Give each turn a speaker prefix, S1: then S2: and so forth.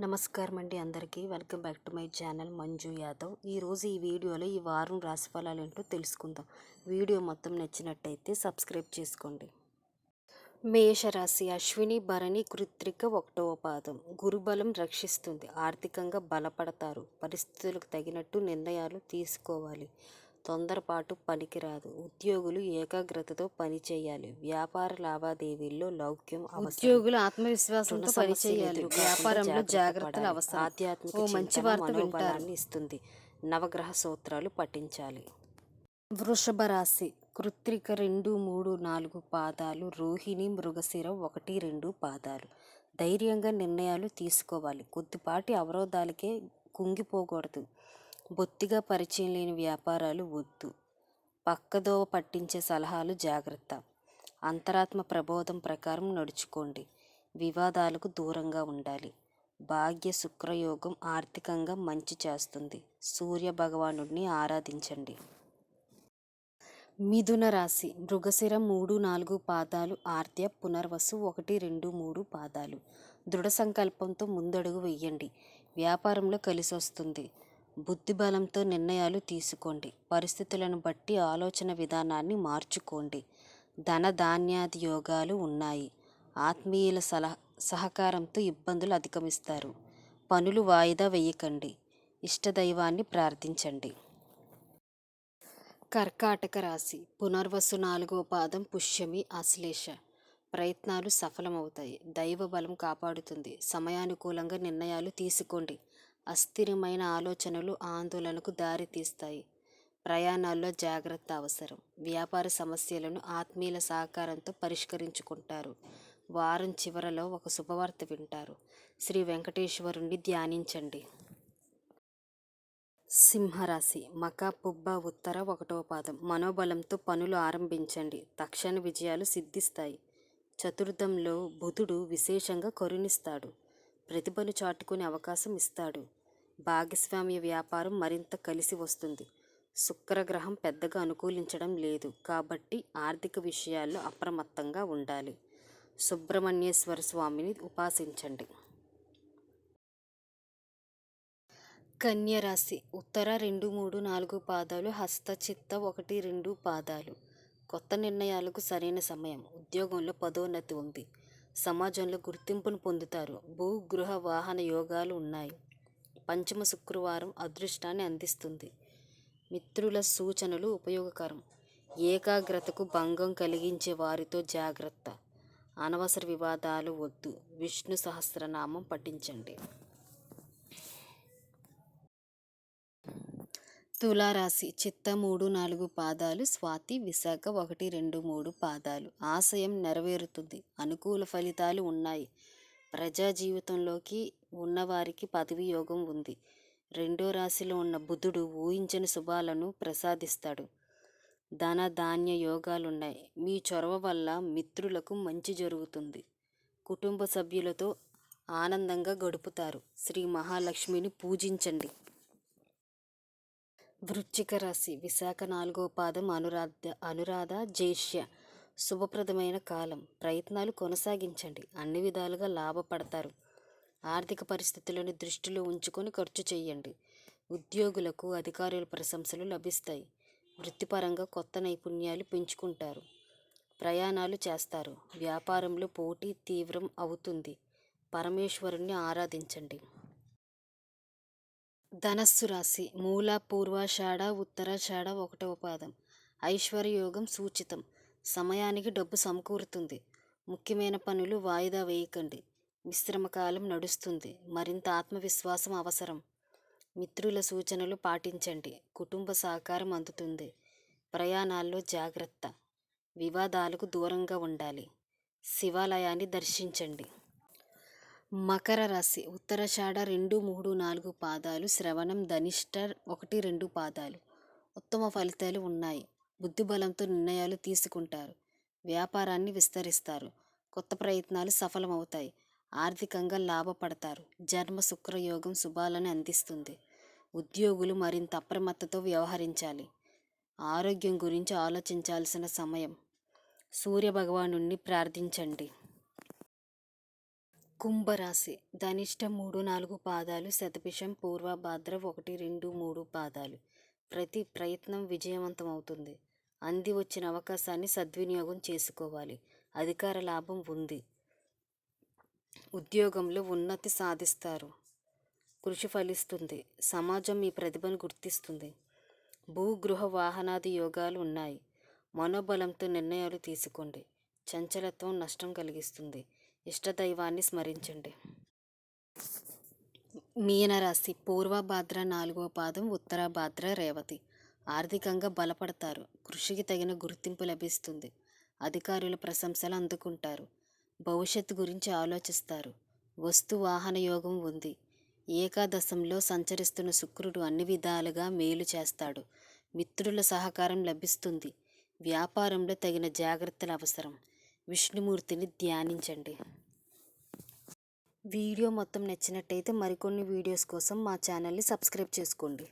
S1: నమస్కారం అండి అందరికీ. Welcome back to my channel Manju Yadav. ఈరోజు ఈ వీడియోలో ఈ వారం రాశిఫలాలు ఏంటో తెలుసుకుందాం. వీడియో మొత్తం నచ్చినట్టయితే సబ్స్క్రైబ్ చేసుకోండి. మేషరాశి అశ్విని భరణి కృత్రిక ఒకటవ పాదం. గురుబలం రక్షిస్తుంది. ఆర్థికంగా బలపడతారు. పరిస్థితులకు తగినట్టు నిర్ణయాలు తీసుకోవాలి. తొందరపాటు పనికిరాదు. ఉద్యోగులు ఏకాగ్రతతో పనిచేయాలి వ్యాపార లావాదేవీల్లో లౌక్యం
S2: ఉద్యోగులు ఆత్మవిశ్వాసంతో పని చేయాలి. వ్యాపారంలో
S1: జాగ్రత్త
S2: జాగ్రత్తలు. అవసరం.
S1: ఆధ్యాత్మిక
S2: మంచి వార్త
S1: ఇస్తుంది. నవగ్రహ సూత్రాలు పఠించాలి.
S2: వృషభ రాశి. కృత్రిక రెండు మూడు నాలుగు పాదాలు. రోహిణి మృగశిర ఒకటి రెండు పాదాలు. ధైర్యంగా నిర్ణయాలు తీసుకోవాలి. కొద్దిపాటి అవరోధాలకే కుంగిపోకూడదు. బొత్తిగా పరిచయం లేని వ్యాపారాలు వద్దు. పక్కదోవ పట్టించే సలహాలు జాగ్రత్త. అంతరాత్మ ప్రబోధం ప్రకారం నడుచుకోండి. వివాదాలకు దూరంగా ఉండాలి. భాగ్య శుక్రయోగం ఆర్థికంగా మంచి చేస్తుంది. సూర్య భగవానుడిని ఆరాధించండి. మిథున రాశి. మృగశిర మూడు నాలుగు పాదాలు. ఆర్త్య పునర్వసు ఒకటి రెండు మూడు పాదాలు. దృఢ సంకల్పంతో ముందడుగు వెయ్యండి వ్యాపారంలో కలిసి బుద్ధిబలంతో బుద్ధి బలంతో నిర్ణయాలు తీసుకోండి. పరిస్థితులను బట్టి ఆలోచన విధానాన్ని మార్చుకోండి. ధన ధాన్యాది యోగాలు ఉన్నాయి. ఆత్మీయుల సలహా సహకారంతో ఇబ్బందులు అధిగమిస్తారు. పనులు వాయిదా వేయకండి. ఇష్టదైవాన్ని ప్రార్థించండి. కర్కాటక రాశి. పునర్వసు నాలుగో పాదం పుష్యమి ఆశ్లేష. ప్రయత్నాలు సఫలమవుతాయి. దైవ బలం కాపాడుతుంది. సమయానుకూలంగా నిర్ణయాలు తీసుకోండి. అస్థిరమైన ఆలోచనలు ఆందోళనకు దారితీస్తాయి ప్రయాణాల్లో జాగ్రత్త అవసరం. వ్యాపార సమస్యలను ఆత్మీయుల సహకారంతో పరిష్కరించుకుంటారు. వారం చివరలో ఒక శుభవార్త వింటారు. శ్రీ వెంకటేశ్వరుణ్ణి ధ్యానించండి. సింహరాశి. మక పుబ్బ ఉత్తర ఒకటో పాదం. మనోబలంతో పనులు ఆరంభించండి. తక్షణ విజయాలు సిద్ధిస్తాయి. చతుర్థంలో బుధుడు విశేషంగా కరుణిస్తాడు. ప్రతిభను చాటుకునే అవకాశం ఇస్తాడు. భాగస్వామ్య వ్యాపారం మరింత కలిసి వస్తుంది. శుక్రగ్రహం పెద్దగా అనుకూలించడం లేదు. కాబట్టి ఆర్థిక విషయాల్లో అప్రమత్తంగా ఉండాలి. సుబ్రహ్మణ్యేశ్వర స్వామిని ఉపాసించండి. కన్యరాశి. ఉత్తర రెండు మూడు నాలుగు పాదాలు హస్త చిత్త ఒకటి రెండు పాదాలు. కొత్త నిర్ణయాలకు సరైన సమయం. ఉద్యోగంలో పదోన్నతి ఉంది. సమాజంలో గుర్తింపును పొందుతారు. భూ గృహ వాహన యోగాలు ఉన్నాయి. పంచమ శుక్రవారం అదృష్టాన్ని అందిస్తుంది. మిత్రుల సూచనలు ఉపయోగకరం. ఏకాగ్రతకు భంగం కలిగించే వారితో జాగ్రత్త. అనవసర వివాదాలు వద్దు. విష్ణు సహస్రనామం పఠించండి. తులారాశి చిత్త మూడు నాలుగు పాదాలు స్వాతి విశాఖ ఒకటి రెండు మూడు పాదాలు. ఆశయం నెరవేరుతుంది. అనుకూల ఫలితాలు ఉన్నాయి. ప్రజా జీవితంలోకి ఉన్నవారికి పదవి యోగం ఉంది. రెండో రాశిలో ఉన్న బుధుడు ఊహించని శుభాలను ప్రసాదిస్తాడు. ధన ధాన్య యోగాలున్నాయి. మీ చొరవ వల్ల మిత్రులకు మంచి జరుగుతుంది. కుటుంబ సభ్యులతో ఆనందంగా గడుపుతారు. శ్రీ మహాలక్ష్మిని పూజించండి. వృచ్చిక రాశి విశాఖ నాలుగో పాదం అనురాధ అనురాధ జ్యేష్య శుభప్రదమైన కాలం. ప్రయత్నాలు కొనసాగించండి. అన్ని విధాలుగా లాభపడతారు. ఆర్థిక పరిస్థితులను దృష్టిలో ఉంచుకొని ఖర్చు చేయండి. ఉద్యోగులకు అధికారుల ప్రశంసలు లభిస్తాయి. వృత్తిపరంగా కొత్త నైపుణ్యాలు పెంచుకుంటారు. ప్రయాణాలు చేస్తారు. వ్యాపారంలో పోటీ తీవ్రం అవుతుంది. పరమేశ్వరుణ్ణి ఆరాధించండి. ధనస్సు రాశి. మూల పూర్వాషాఢ ఉత్తరాషాఢ ఒకటవ పాదం. ఐశ్వర్యయోగం సూచితం. సమయానికి డబ్బు సమకూరుతుంది. ముఖ్యమైన పనులు వాయిదా వేయకండి. మిశ్రమ కాలం నడుస్తుంది. మరింత ఆత్మవిశ్వాసం అవసరం. మిత్రుల సూచనలు పాటించండి. కుటుంబ సహకారం అందుతుంది. ప్రయాణాల్లో జాగ్రత్త. వివాదాలకు దూరంగా ఉండాలి. శివాలయాన్ని దర్శించండి. మకర రాశి. ఉత్తరాషాఢ రెండు మూడు నాలుగు పాదాలు శ్రవణం ధనిష్ట ఒకటి రెండు పాదాలు. ఉత్తమ ఫలితాలు ఉన్నాయి. బుద్ధిబలంతో నిర్ణయాలు తీసుకుంటారు. వ్యాపారాన్ని విస్తరిస్తారు. కొత్త ప్రయత్నాలు సఫలమవుతాయి. ఆర్థికంగా లాభపడతారు. జన్మ శుక్రయోగం శుభాలను అందిస్తుంది. ఉద్యోగులు మరింత అప్రమత్తతో వ్యవహరించాలి. ఆరోగ్యం గురించి ఆలోచించాల్సిన సమయం. సూర్య భగవానుణ్ణి ప్రార్థించండి. కుంభరాశి. ధనిష్ట మూడు నాలుగు పాదాలు శతభిషం పూర్వభాద్ర ఒకటి రెండు మూడు పాదాలు. ప్రతి ప్రయత్నం విజయవంతం అవుతుంది. అంది వచ్చిన అవకాశాన్ని సద్వినియోగం చేసుకోవాలి. అధికార లాభం ఉంది. ఉద్యోగంలో ఉన్నతి సాధిస్తారు. కృషి ఫలిస్తుంది. సమాజం మీ ప్రతిభను గుర్తిస్తుంది. భూగృహ వాహనాది యోగాలు ఉన్నాయి. మనోబలంతో నిర్ణయాలు తీసుకోండి. చంచలత్వం నష్టం కలిగిస్తుంది. ఇష్టదైవాన్ని స్మరించండి. మీనరాశి పూర్వభాద్ర నాలుగో పాదం ఉత్తరాభాద్ర రేవతి. ఆర్థికంగా బలపడతారు. కృషికి తగిన గుర్తింపు లభిస్తుంది. అధికారుల ప్రశంసలు అందుకుంటారు. భవిష్యత్తు గురించి ఆలోచిస్తారు. వస్తు వాహన యోగం ఉంది. ఏకాదశంలో సంచరిస్తున్న శుక్రుడు అన్ని విధాలుగా మేలు చేస్తాడు. మిత్రుల సహకారం లభిస్తుంది. వ్యాపారంలో తగిన జాగ్రత్తలు అవసరం. విష్ణుమూర్తిని ధ్యానించండి. వీడియో మొత్తం నచ్చినట్టయితే మరికొన్ని వీడియోస్ కోసం మా ఛానల్ని సబ్స్క్రైబ్ చేసుకోండి.